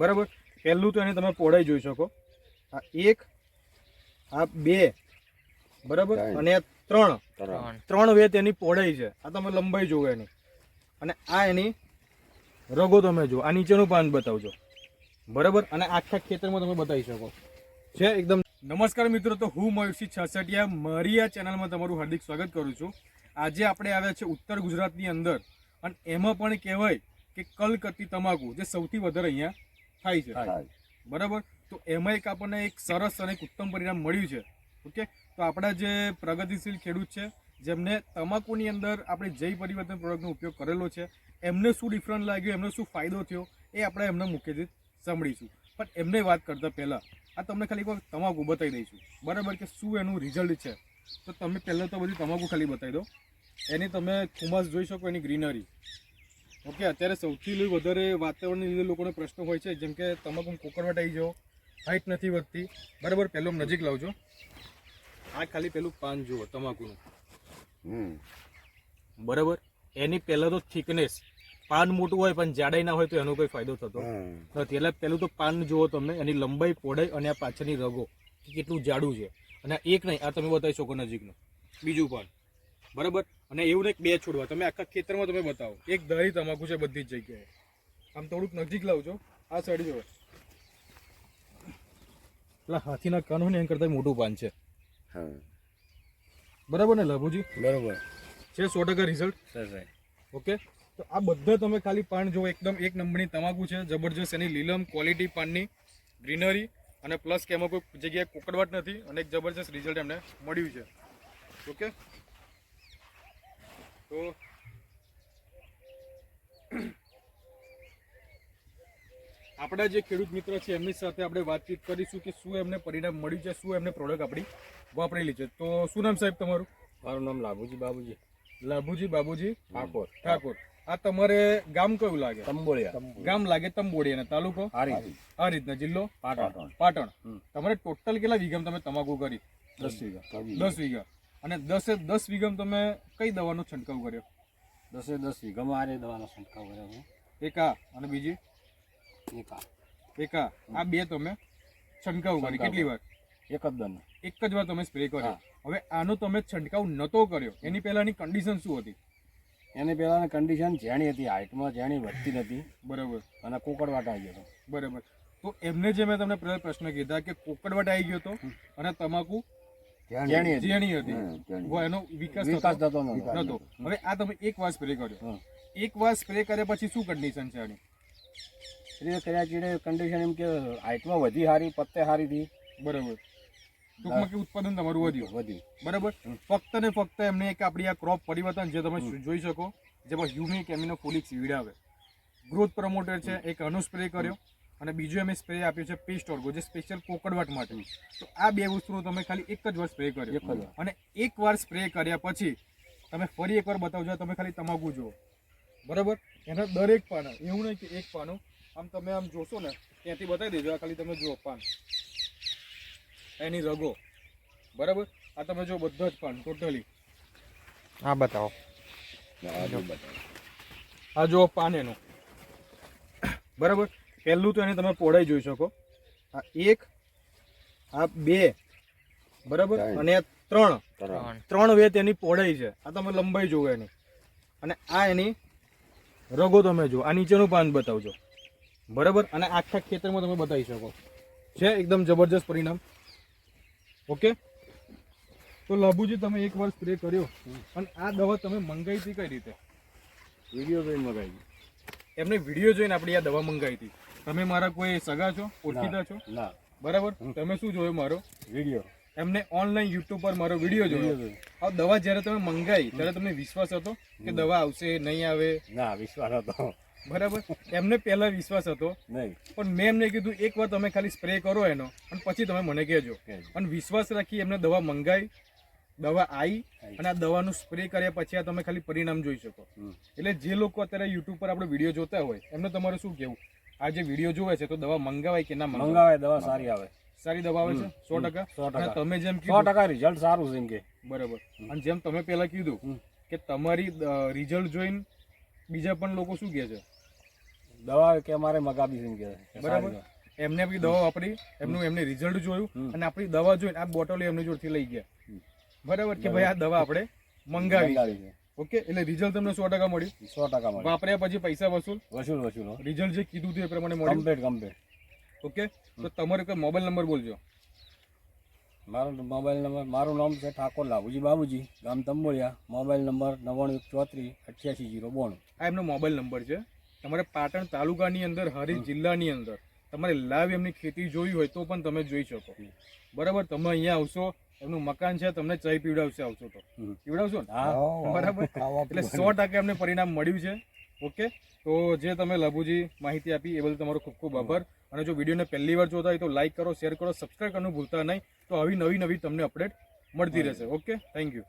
બરાબર? પહેલું તો એની તમે પહોળાઈ જોઈ શકો. આ એક આ બે બરાબર? અને આ ત્રણ. ત્રણ. વે વેત એની પહોળાઈ છે. આ તમે લંબાઈ જુઓ એની. અને આ એની રગો તમે જુઓ. આ નીચેનું પાન બતાવજો. બરાબર? અને આખા ખેતરમાં તમે બતાવી શકો. છે એકદમ નમસ્કાર મિત્રો તો હું મયુરસિંહ છસટિયા મારી આ ચેનલમાં તમારું હાર્દિક સ્વાગત કરું છું. આજે આપણે આવ્યા છે ઉત્તર ગુજરાતની અંદર. અને એમાં પણ કહેવાય કે કલકત્તી તમાકુ જે સૌથી વધારે અહીંયા થાય છે. બરાબર? તો એમાં એક આપણને એક સરસ અને એક ઉત્તમ પરિણામ મળ્યું છે. ઓકે? તો આપણા જે પ્રગતિશીલ ખેડૂત છે જેમને તમાકુની અંદર આપણે જય પરિવર્તન પ્રોડક્ટનો ઉપયોગ કરેલો છે એમને શું ડિફરન્ટ લાગ્યો એમનો શું ફાયદો થયો એ આપણે એમને મુખ્યત્વે સાંભળીશું. પણ એમને વાત કરતાં પહેલાં આ તમને ખાલી એક તમાકુ બતાવી દઈશું. બરાબર કે શું એનું રિઝલ્ટ છે? તો તમે પહેલાં તો બધી તમાકુ ખાલી બતાવી દો. એની તમે ખુમાસ જોઈ શકો એની ગ્રીનરી ઓકે અત્યારે સૌથી વધારે વાતાવરણને લીધે લોકોને પ્રશ્ન હોય છે જેમ કે તમાકુ કોકરવાટ આવી જાઓ હાઈટ નથી વધતી. બરાબર પહેલું નજીક લાવજો. આ ખાલી પેલું પાન જુઓ તમાકુનું. હમ. બરાબર? એની પહેલાં તો થિકનેસ પાન મોટું હોય પણ જાડાઈ ના હોય તો એનો કોઈ ફાયદો થતો. નથી. એટલે પહેલું તો પાન જુઓ તમે એની લંબાઈ પહોળાઈ અને આ પાછળની રગો કે કેટલું જાડું છે. અને આ એક નહીં આ તમે બતાવી શકો નજીકનું. બીજું પાન. બરાબર? અને એવું નહીં બે છોડવા. તમે આખા ખેતરમાં તમે બતાવો. એક દહી તમાકુ છે બધી જ જગ્યાએ. આમ થોડુંક નજીક લાવજો. આ સાઈડ જો પેલા હાથીના કાન હોય ને એમ કરતાં મોટું પાન છે. હા. બરાબર ને લાભુજી? બરાબર. છે સો ટકા રિઝલ્ટ ઓકે? તો આ બધા તમે ખાલી પાન જો એકદમ એક નંબરની તમાકુ છે. જબરજસ્ત એની લીલમ ક્વોલિટી પાનની ગ્રીનરી અને પ્લસ કે એમાં કોઈ જગ્યાએ કોકડવાટ નથી અને એક જબરજસ્ત રિઝલ્ટ એમને મળ્યું છે. ઓકે? તો આપણા જે ખેડૂત મિત્ર છે એમની સાથે આપણે વાતચીત કરીશું કે શું એમને પરિણામ મળ્યું છે શું એમને પ્રોડક્ટ આપણી વાપરેલી છે. તો શું નામ સાહેબ તમારું? મારું નામ લાભુજી બાબુજી. લાભુજી બાબુજી ઠાકોર. ઠાકોર. આ તમારે ગામ કયું લાગે? તંબોળિયા. ગામ લાગે તંબોડિયા અને તાલુકો? આ રીતના. જિલ્લો? પાટણ. પાટણ. તમારે ટોટલ કેટલા વીઘામાં તમે તમાકુ કરી? દસ વીઘા. દસ વીઘા. અને દસે દસ વીઘામાં તમે કઈ દવાનો છંટકાવ કર્યો? દસે દસ વીઘામાં આરે દવાનો છંટકાવ કર્યો હું. એકા અને બીજી? એકા એકા આ. બે તમે છંટકાવ કરી કેટલી વાર? એક જ દન. એક જ વાર તમે સ્પ્રે કર્યો. હવે આનો તમે છંટકાવ નતો કર્યો. એની પહેલાની કન્ડિશન શું હતી? એની પહેલાની કન્ડિશન ઝેણી હતી હાઇટમાં ઝેણી વધતી નથી. બરાબર. અને કોકડવાટ આવી ગયો બરાબર. તો એમને જે મેં તમને પ્રશ્ન કીધા કે કોકડવાટ આવી ગયો હતો અને તમાકુ ઝેણી હતી. એનો વિકાસ થતો નતો હવે આ તમે એક વાર સ્પ્રે કર્યો. એક વાર સ્પ્રે કર્યા પછી શું કન્ડિશન છે આની? એટલે કર્યા ચીડે કન્ડિશન એમ કે હાઇટમાં વધી સારી પત્તે સારી હતી. બરાબર. ટૂંકમાં કે ઉત્પાદન તમારું વધ્યું? વધ્યું. બરાબર. ફક્ત ને ફક્ત એમને એક આપણી આ ક્રોપ પરિવર્તન જે તમે જોઈ શકો જેમાં હ્યુમિક એમિનો ફોલિક્સ વીડાવે આવે. ગ્રોથ પ્રમોટર છે એક અનુ સ્પ્રે કર્યો. અને બીજું અમે સ્પ્રે આપ્યો છે પેસ્ટ ઓર્ગો જે સ્પેશિયલ કોકડવટ માટે તો આ બે વસ્તુનો તમે ખાલી એક જ વાર સ્પ્રે કર્યો. અને એક વાર સ્પ્રે કર્યા પછી તમે ફરી એકવાર બતાવજો તમે ખાલી તમાકુ જુઓ. બરાબર? એના દરેક પાના એવું નહીં કે એક પાનું. આમ તમે આમ જોશો ને ત્યાંથી બતાવી દેજો આ ખાલી તમે જુઓ પાન. એની રગો. બરાબર? આ તમે જો બધા જ પાન ટોટલી હા બતાવો. આ જો પાન એનું. બરાબર? પહેલું તો એની તમે પહોળાઈ જોઈ શકો. આ એક આ બે બરાબર? અને આ ત્રણ. ત્રણ. વે વેત એની પહોળાઈ છે. આ તમે લંબાઈ જુઓ એની. અને આ એની રગો તમે જુઓ. આ નીચેનું પાન બતાવજો. બરાબર? અને આખા ખેતરમાં તમે બતાવી શકો. છે એકદમ જબરજસ્ત પરિણામ. ઓકે? તો લાભુજી તમે એક વાર સ્પ્રે કર્યો. અને આ દવા તમે મંગાવી હતી કઈ રીતે? વીડિયો જોઈને મંગાવી એમને વીડિયો જોઈને આપણી આ દવા મંગાવી હતી. તમે મારા કોઈ સગા છો? ઓળખીતા છો? ના. બરાબર? તમે શું જોયો મારો? વીડિયો. એમને ઓનલાઈન યુટ્યુબ પર મારો વીડિયો જોયો. આ દવા જ્યારે તમે મંગાઈ ત્યારે તમને વિશ્વાસ હતો કે દવા આવશે નહીં આવે? ના વિશ્વાસ હતો. બરાબર? એમને પહેલા વિશ્વાસ હતો. નહીં. પણ મેં એમને કીધું એક વાર તમે ખાલી સ્પ્રે કરો એનો અને પછી તમે મને કહેજો. અને વિશ્વાસ રાખી એમને દવા મંગાવી દવા આવી અને આ દવાનું સ્પ્રે કર્યા પછી આ તમે ખાલી પરિણામ જોઈ શકો. એટલે જે લોકો અત્યારે યુટ્યુબ પર આપણો વીડિયો જોતા હોય એમને તમારે શું કેવું આ જે વીડિયો જોવે છે તો દવા મંગાવાય કે ના મંગાવાય? દવા સારી આવે. સારી દવા આવે છે? સો ટકા? સો ટકા. તમે જેમ સો ટકા રિઝલ્ટ સારું છે એમ કે. બરાબર. અને જેમ તમે પહેલા કીધું કે તમારી રિઝલ્ટ જોઈને બીજા પણ લોકો શું કહે છે? દવા કે અમારે મગાવી છે કે કે. બરાબર. એમને બી દવા વાપરી એમનું એમને રિઝલ્ટ જોયું અને આપણી દવા જોઈને આ બોટલ એમની જોડથી લઈ ગયા. બરાબર કે ભાઈ આ દવા આપણે મંગાવી ઓકે? એટલે રિઝલ્ટ તમને સો ટકા મળ્યું? સો ટકા મળ્યું. વાપર્યા પછી પૈસા વસૂલ? વસૂલ વસૂલ રિઝલ્ટ જે કીધું હતું એ પ્રમાણે મળ્યું? Complete complete okay? તો તમારો મોબાઈલ નંબર બોલજો. મારો મોબાઈલ નંબર મારું નામ છે ઠાકોર લાભુજી બાબુજી ગામ તંબોળિયા મોબાઈલ નંબર નવ્વાણું એક ચોત્રીસ અઠ્યાસી જીરો બોણું. આ એમનો મોબાઈલ નંબર છે. તમારે પાટણ તાલુકાની અંદર હરી જિલ્લાની અંદર તમારે લાઈવ એમની ખેતી જોઈ હોય તો પણ તમે જોઈ શકો. બરાબર? તમે અહીંયા આવશો એમનું મકાન છે તમને ચાય પીવડાવશે આવશો તો. પીવડાવશો ને? હા બરાબર? એટલે સો ટકા એમને પરિણામ મળ્યું છે. ઓકે? તો જે તમે લભુજી માહિતી આપી એ બદલ તમારો ખૂબ ખૂબ આભાર. અને જો વિડીયોને પહેલી વાર જોતા હોય તો લાઈક કરો શેર કરો સબસ્ક્રાઈબ કરવાનું ભૂલતા નહીં. તો આવી નવી નવી તમને અપડેટ મળતી રહેશે. ઓકે? Thank you.